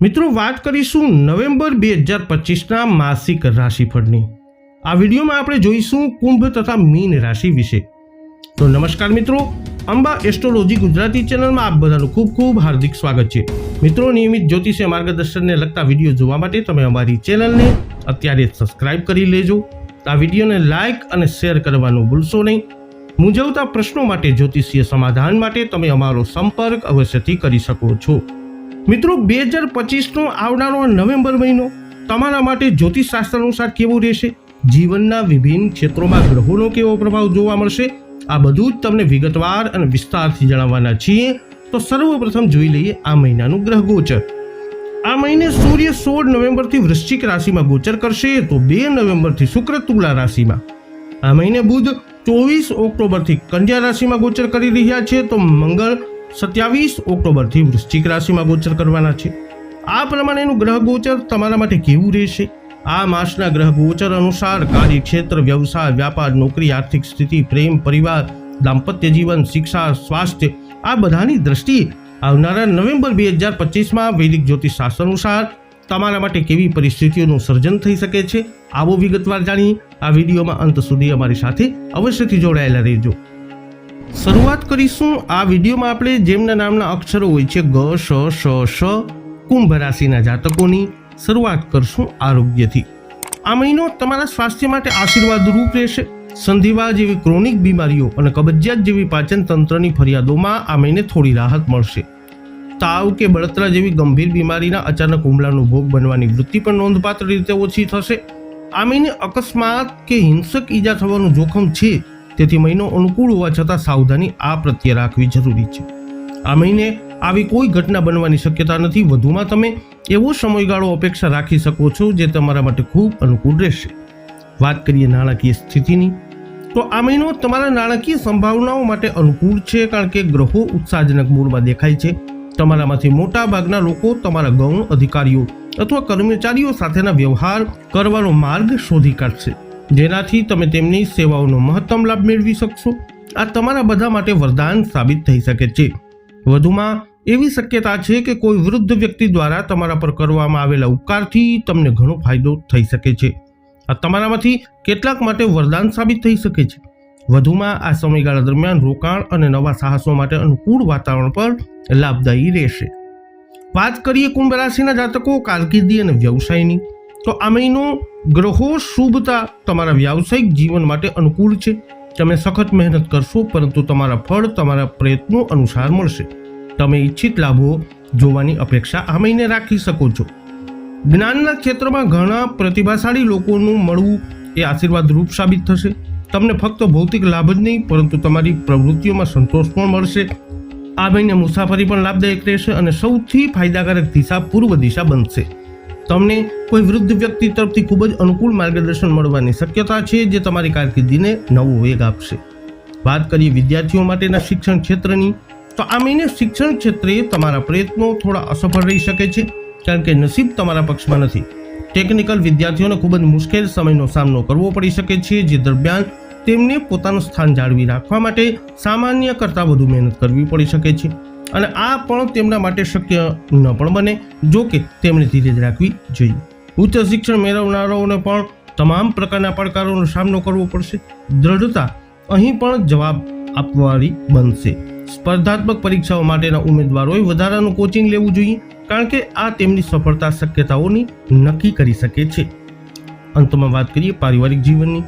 મિત્રો, વાત કરીશું નવેમ્બર બે હજાર પચીસના માસિક રાશિફળની. આ વિડીયોમાં આપણે જોઈશું કુંભ તથા મીન રાશિ વિશે. તો નમસ્કાર મિત્રો, અંબા એસ્ટ્રોલોજી ગુજરાતી ચેનલમાં આપ બધાનું ખૂબ ખૂબ હાર્દિક સ્વાગત છે. મિત્રો, નિયમિત જ્યોતિષીય માર્ગદર્શનને લગતા વીડિયો જોવા માટે તમે અમારી ચેનલને અત્યારે સબસ્ક્રાઇબ કરી લેજો. આ વિડીયોને લાઇક અને શેર કરવાનું ભૂલશો નહીં. મૂંઝવતા પ્રશ્નો માટે જ્યોતિષીય સમાધાન માટે તમે અમારો સંપર્ક અવશ્યથી કરી શકો છો. મિત્રો, બે હજાર પચીસનો આવનારો નવેમ્બર મહિનો તમારા માટે જ્યોતિષ શાસ્ત્ર અનુસાર કેવો રહેશે? જીવનના વિભિન્ન ક્ષેત્રોમાં ગ્રહોનો કેવો પ્રભાવ જોવા મળશે? આ બધું જ તમને વિગતવાર અને વિસ્તારથી જણાવવાના છીએ. તો સર્વપ્રથમ જોઈ લઈએ આ મહિનાનું ગ્રહ ગોચર આ મહિને સૂર્ય સોળ નવેમ્બરથી વૃશ્ચિક રાશિમાં ગોચર કરશે, તો બે નવેમ્બરથી શુક્ર તુલા રાશિમાં. આ મહિને બુધ ચોવીસ ઓક્ટોબરથી કન્યા રાશિમાં ગોચર કરી રહ્યા છે, તો મંગળ સત્યાવીસ ઓક્ટોબરથી વૃશ્ચિક રાશિમાં ગોચર કરવાના છે. આ પ્રમાણેનું ગ્રહ ગોચર તમારા માટે કેવું રહેશે? આ માસના ગ્રહ ગોચર અનુસાર કાર્યક્ષેત્ર, વ્યવસાય, વ્યાપાર, નોકરી, આર્થિક સ્થિતિ, પ્રેમ, પરિવાર, દાંપત્ય જીવન, શિક્ષા, સ્વાસ્થ્ય, આ બધાની દ્રષ્ટિએ આવનારા નવેમ્બર બે હજાર પચીસમાં વૈદિક જ્યોતિષ શાસ્ત્ર અનુસાર તમારા માટે કેવી પરિસ્થિતિઓનું સર્જન થઈ શકે છે? આવો વિગતવાર જાણી આ વિડીયોમાં અંત સુધી અમારી સાથે અવશ્યથી જોડાયેલા રહેજો. શરૂઆત કરીશું આ વિડીયોમાં આપણે જેમના નામના અક્ષરો હોય છે ગ, શ શ શ, કુંભ રાશિના જાતકોની શરૂઆત કરશું આરોગ્યથી. આ મહિનો તમારા સ્વાસ્થ્ય માટે આશીર્વાદરૂપ રહેશે. સંધિવા જેવી ક્રોનિક બીમારીઓ અને કબજિયાત જેવી પાચન તંત્રની ફરિયાદોમાં આ મહિને થોડી રાહત મળશે. તાવ કે બળતરા જેવી ગંભીર બીમારીના અચાનક હુમલાનો ભોગ બનવાની વૃત્તિ પણ નોંધપાત્ર રીતે ઓછી થશે. આ મહિને અકસ્માત કે હિંસક ઈજા થવાનું જોખમ છે. તેથી મહિનો અનુકૂળ હોવા છતાં સાવધાની આ પ્રત્યે રાખવી જરૂરી છે. આ મહિને આવી કોઈ ઘટના બનવાની શક્યતા નથી. વધુમાં તમે એવો સમયગાળો અપેક્ષા રાખી શકો છો જે તમારા માટે ખૂબ અનુકૂળ રહેશે. વાત કરીએ નાણાકીય સ્થિતિની. તો આ મહિનો તમારા નાણાકીય સંભાવનાઓ માટે અનુકૂળ છે કારણ કે ગ્રહો ઉત્સાહજનક મૂળમાં દેખાય છે. તમારામાંથી મોટા ભાગના લોકો તમારા ગૌણ અધિકારીઓ અથવા કર્મચારીઓ સાથેના વ્યવહાર કરવાનો માર્ગ શોધી કાઢશે. જેનાથી તમે તેમની સેવાઓનો મહત્તમ લાભ મેળવી શકશો. આ તમારા બધા માટે વરદાન સાબિત થઈ શકે છે. વધુમાં, એવી શક્યતા છે કે કોઈ વૃદ્ધ વ્યક્તિ દ્વારા તમારા પર કરવામાં આવેલા ઉપકારથી તમને ઘણો ફાયદો થઈ શકે છે. આ તમારામાંથી કેટલાક માટે વરદાન સાબિત થઈ શકે છે. વધુમાં, આ સમયગાળા દરમિયાન રોકાણ અને નવા સાહસો માટે અનુકૂળ વાતાવરણ પર લાભદાયી રહેશે. વાત કરીએ કુંભ રાશિના જાતકો, કારકિર્દી અને વ્યવસાયની. તો આ મહિનો ગ્રહો શુભતા તમારા વ્યાવસાયિક જીવન માટે અનુકૂળ છે. તમે સખત મહેનત કરશો, પરંતુ તમારા ફળ તમારા પ્રયત્નો અનુસાર મળશે. તમે ઈચ્છિત લાભો જોવાની અપેક્ષા આ મહિને રાખી શકો છો. જ્ઞાનના ક્ષેત્રમાં ઘણા પ્રતિભાશાળી લોકોનું મળવું એ આશીર્વાદ રૂપ સાબિત થશે. તમને ફક્ત ભૌતિક લાભ જ નહીં, પરંતુ તમારી પ્રવૃત્તિઓમાં સંતોષ પણ મળશે. આ મહિને મુસાફરી પણ લાભદાયક રહેશે અને સૌથી ફાયદાકારક દિશા પૂર્વ દિશા બનશે. તમને કોઈ વૃદ્ધ વ્યક્તિ તરફથી ખૂબ જ અનુકૂળ માર્ગદર્શન મળવાની શક્યતા છે જે તમારી કારકિર્દીને નવો વેગ આપશે. વાત કરીએ વિદ્યાર્થીઓ માટેના શિક્ષણ ક્ષેત્રની, તો આ મહિને શિક્ષણ ક્ષેત્રે તમારા પ્રયત્નો થોડા અસફળ રહી શકે છે, કારણ કે નસીબ તમારા પક્ષમાં નથી. ટેકનિકલ વિદ્યાર્થીઓને ખૂબ જ મુશ્કેલ સમયનો સામનો કરવો પડી શકે છે, જે દરમિયાન તેમને પોતાનું સ્થાન જાળવી રાખવા માટે સામાન્ય કરતાં વધુ મહેનત કરવી પડી શકે છે. અને આ પણ તેમના માટે શક્ય ન પણ બને, જો કે તેમણે ધીરજ રાખવી જોઈએ. ઉચ્ચ શિક્ષણ મેળવનારાઓને પણ તમામ પ્રકારના પડકારોનો સામનો કરવો પડશે. દ્રઢતા અહીં પણ જવાબ આપવાની બનશે. સ્પર્ધાત્મક પરીક્ષાઓ માટેના ઉમેદવારોએ વધારાનું કોચિંગ લેવું જોઈએ, કારણ કે આ તેમની સફળતા શક્યતાઓની નક્કી કરી શકે છે. અંતમાં વાત કરીએ પારિવારિક જીવનની.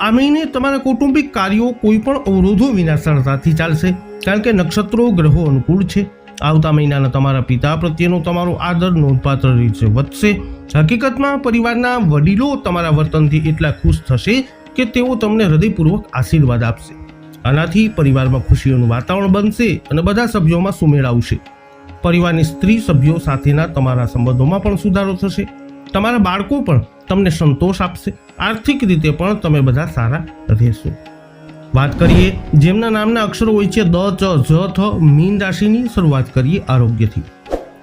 આ મહિને તમારા કૌટુંબિક કાર્યો કોઈ પણ અવરોધો વિના સરળતાથી ચાલશે. કારણ કે નક્ષત્રો ગ્રહો અનુકૂળ છે. આવતા મહિનાના તમારા પિતા પ્રત્યેનો તમારો આદર નોંધપાત્ર રીતે વધશે. હકીકતમાં પરિવારના વડીલો તમારા વર્તનથી એટલા ખુશ થશે કે તેઓ તમને હૃદયપૂર્વક આશીર્વાદ આપશે. આનાથી પરિવારમાં ખુશીઓનું વાતાવરણ બનશે અને બધા સભ્યોમાં સુમેળ આવશે. પરિવારની સ્ત્રી સભ્યો સાથેના તમારા સંબંધોમાં પણ સુધારો થશે. તમારા બાળકો પણ તમને સંતોષ આપશે. આર્થિક રીતે પણ તમે બધા સારા રહેશો. વાત કરીએ, જેમના નામના અક્ષરો હોય છે દ, ચ, જ, થ, મીન રાશિની શરૂઆત કરીએ આરોગ્યથી.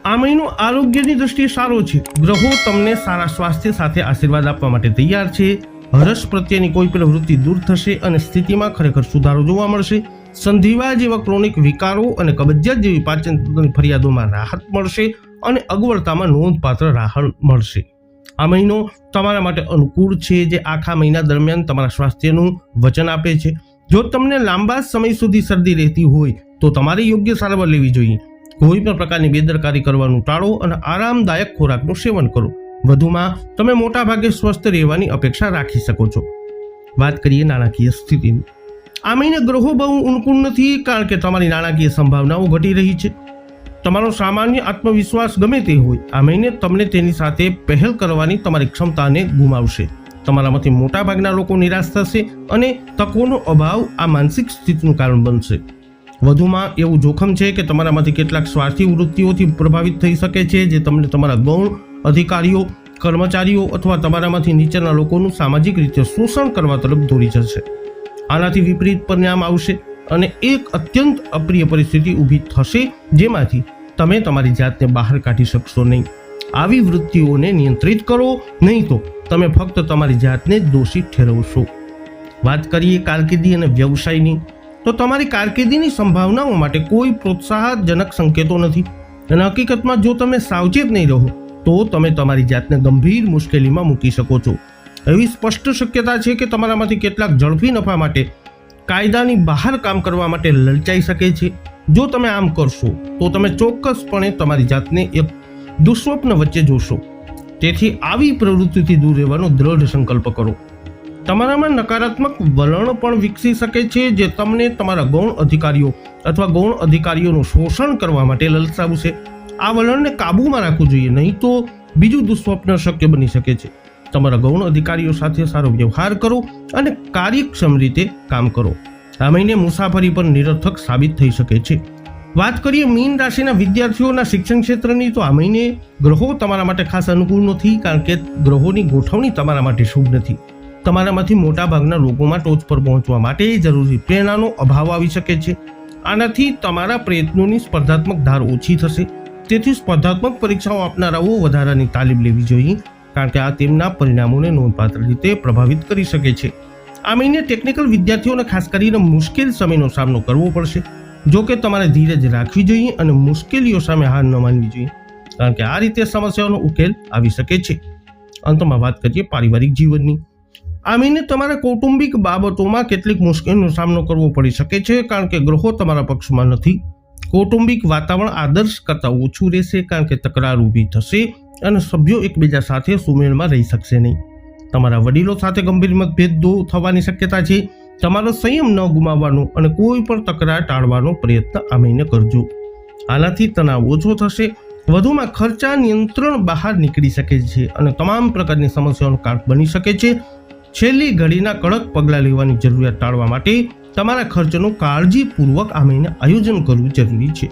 આ મહિનો આરોગ્યની દ્રષ્ટિએ સારો છે. ગ્રહો તમને સારા સ્વાસ્થ્ય સાથે આશીર્વાદ આપવા માટે તૈયાર છે. હરસ પ્રત્યેની કોઈ પ્રવૃત્તિ વૃત્તિ દૂર થશે અને સ્થિતિમાં ખરેખર સુધારો જોવા મળશે. સંધિવા જેવા ક્રોનિક વિકારો અને કબજિયાત જેવી પાચન તંત્રની ફરિયાદોમાં રાહત મળશે અને અગવડતામાં નોંધપાત્ર રાહત મળશે. આ મહિનો તમારા માટે અનુકૂળ છે જે આખા મહિના દરમિયાન તમારા સ્વાસ્થ્યનું વચન આપે છે. જો તમને લાંબા સમય સુધી શરદી રહેતી હોય, તો તમારે યોગ્ય સારવાર લેવી જોઈએ. કોઈ પણ પ્રકારની બેદરકારી કરવાનું ટાળો અને આરામદાયક ખોરાકનું સેવન કરો. વધુમાં, તમે મોટા ભાગે સ્વસ્થ રહેવાની અપેક્ષા રાખી શકો છો. વાત કરીએ નાણાકીય સ્થિતિની. આ મહિને ગ્રહો બહુ અનુકૂળ નથી, કારણ કે તમારી નાણાકીય સંભાવનાઓ ઘટી રહી છે. તમારો સામાન્ય આત્મવિશ્વાસ ગમે તે હોય, આ મહિને તમને તેની સાથે પહેલ કરવાની તમારી ક્ષમતાને ગુમાવશે. તમારામાંથી મોટાભાગના લોકો નિરાશ થશે અને તકોનો અભાવ આ માનસિક સ્થિતિનું કારણ બનશે. વધુમાં એવું જોખમ છે કે તમારામાંથી કેટલાક સ્વાર્થી વૃત્તિઓથી પ્રભાવિત થઈ શકે છે, જે તમને તમારા ગૌણ અધિકારીઓ, કર્મચારીઓ અથવા તમારામાંથી નીચેના લોકોનું સામાજિક રીતે શોષણ કરવા તરફ દોરી જશે. આનાથી વિપરીત પરિણામ આવશે અને એક અત્યંત અપ્રિય પરિસ્થિતિ ઊભી થશે, જેમાંથી તમે તમારી જાતને બહાર કાઢી શકશો નહીં. આવી વૃત્તિઓને નિયંત્રિત કરો, નહીં તો તમે ફક્ત તમારી જાતને જ દોષી ઠેરવશો. વાત કરીએ કારકિર્દી અને વ્યવસાયની, તો તમારી કારકિર્દીની સંભાવનાઓ માટે કોઈ પ્રોત્સાહજનક સંકેતો નથી. અને હકીકતમાં જો તમે સાવચેત નહીં રહો, તો તમે તમારી જાતને ગંભીર મુશ્કેલીમાં મૂકી શકો છો. એવી સ્પષ્ટ શક્યતા છે કે તમારામાંથી કેટલાક ઝડપી નફા માટે, કાયદાની બહાર કામ કરવા માટે લલચાઈ શકે છે. જો તમે આમ કરશો, તો તમે ચોક્કસપણે તમારી જાતને એક દુસ્વપ્ન વચ્ચે જોશો. તેથી આવી પ્રવૃત્તિથી દૂર રહેવાનો દ્રઢ સંકલ્પ કરો. તમારામાં નકારાત્મક વલણ પણ વિકસી શકે છે જે તમને તમારા ગૌણ અધિકારીઓ અથવા ગૌણ અધિકારીઓનું શોષણ કરવા માટે લલચાવશે આ વલણને કાબૂમાં રાખવું જોઈએ, નહીં તો બીજું દુઃસ્વપ્ન શક્ય બની શકે છે. તમારા ગૌણ અધિકારીઓ સાથે સારો વ્યવહાર કરો અને કાર્યક્ષમ રીતે કામ કરો. આ મહિને મુસાફરી પર નિરર્થક સાબિત થઈ શકે છે. વાત કરીએ મીન રાશિના વિદ્યાર્થીઓના શિક્ષણ ક્ષેત્રની, તો આ મહિને ગ્રહો તમારા માટે ખાસ અનુકૂળ નથી, કારણ કે ગ્રહોની ગોઠવણી તમારા માટે શુભ નથી. તમારામાંથી મોટાભાગના લોકોમાં ટોચ પર પહોંચવા માટે જરૂરી પ્રેરણાનો અભાવ આવી શકે છે. આનાથી તમારા પ્રયત્નોની સ્પર્ધાત્મક ધાર ઓછી થશે. તેથી સ્પર્ધાત્મક પરીક્ષાઓ આપનારાઓ વધારાની તાલીમ લેવી જોઈએ, કારણ કે આ તેમના પરિણામોને નોંધપાત્ર રીતે પ્રભાવિત કરી શકે છે. આ મહિને ટેકનિકલ વિદ્યાર્થીઓને ખાસ કરીને મુશ્કેલ સમયનો સામનો કરવો પડશે. જો કે તમારે ધીરજ રાખવી જોઈએ અને મુશ્કેલીઓ સામે હાર ન માનવી જોઈએ. કારણ કે આ રીતે સમસ્યાઓનો ઉકેલ આવી શકે છે. અંતમાં વાત કરીએ પારિવારિક જીવનની. આ મહિને તમારે કૌટુંબિક બાબતોમાં કેટલીક મુશ્કેલીનો સામનો કરવો પડી શકે છે, કારણ કે ગ્રહો તમારા પક્ષમાં નથી. કૌટુંબિક વાતાવરણ આદર્શ કરતાં ઓછું રહેશે, કારણ કે તકરાર ઊભી થશે અને સભ્યો એકબીજા સાથે સુમેળમાં રહી શકશે નહીં. તમારા વડીલો સાથે ગંભીર મતભેદો થવાની શક્યતા છે તમારો સંયમ ન ગુમાવવાનો અને કોઈ પણ તકરાર ટાળવાનો પ્રયત્ન આ મહિને કરજો. આનાથી તણાવ ઓછો થશે, વધુમાં ખર્ચા નિયંત્રણ બહાર નીકળી શકે છે અને તમામ પ્રકારની સમસ્યાઓનું કારણ બની શકે છે. છેલ્લી ઘડીના કડક પગલાં લેવાની જરૂરિયાત ટાળવા માટે તમારા ખર્ચનું કાળજીપૂર્વક આ મહિને આયોજન કરવું જરૂરી છે.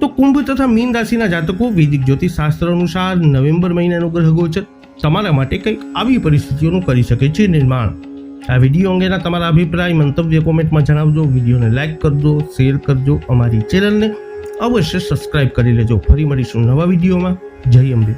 તો કુંભ તથા મીન રાશિના જાતકો વૈદિક જ્યોતિષશાસ્ત્ર અનુસાર નવેમ્બર મહિનાનું ગ્રહ ગોચર તમારા માટે કંઈક આવી પરિસ્થિતિઓનું કરી શકે છે નિર્માણ. આ વીડિયો અંગેના તમારા અભિપ્રાય, મંતવ્ય કોમેન્ટમાં જણાવજો. વિડીયોને લાઇક કરજો, શેર કરજો, અમારી ચેનલને અવશ્ય સબસ્ક્રાઇબ કરી લેજો. ફરી મળીશું નવા વિડીયોમાં. જય અંબે